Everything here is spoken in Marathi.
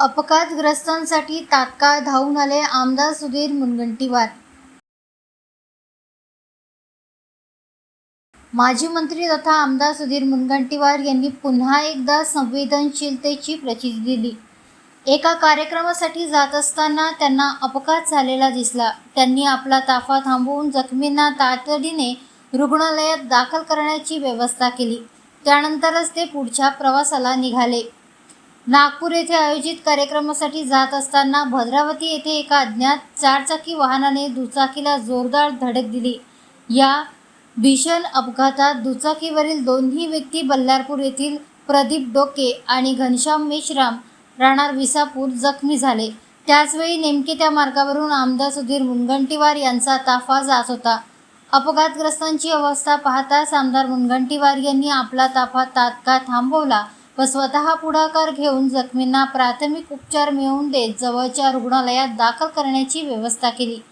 अपघातग्रस्तांसाठी तात्काळ धावून आले आमदार सुधीर मुनगंटीवार. माजी मंत्री तथा आमदार सुधीर मुनगंटीवार यांनी पुन्हा एकदा संवेदनशीलतेची प्रचिती दिली. एका कार्यक्रमासाठी जात असताना त्यांना अपघात झालेला दिसला. त्यांनी आपला ताफा थांबवून जखमींना तातडीने रुग्णालयात दाखल करण्याची व्यवस्था केली. त्यानंतरच ते पुढच्या प्रवासाला निघाले. नागपूर येथे आयोजित कार्यक्रमासाठी जात असताना भद्रावती येथे एका अज्ञात चारचाकी वाहनाने दुचाकीला जोरदार धडक दिली. या भीषण अपघातात दुचाकीवरील दोन्ही व्यक्ती बल्लारपूर येथील प्रदीप डोके आणि घनश्याम मेश्राम राहणार विसापूर जखमी झाले. त्याचवेळी नेमके त्या मार्गावरून आमदार सुधीर मुनगंटीवार यांचा ताफा जात होता. अपघातग्रस्तांची अवस्था पाहताच आमदार मुनगंटीवार यांनी आपला ताफा तात्काळ थांबवला व स्वतः पुढाकार घेऊन जखमींना प्राथमिक उपचार मिळवून देत जवळच्या रुग्णालयात दाखल करण्याची व्यवस्था केली.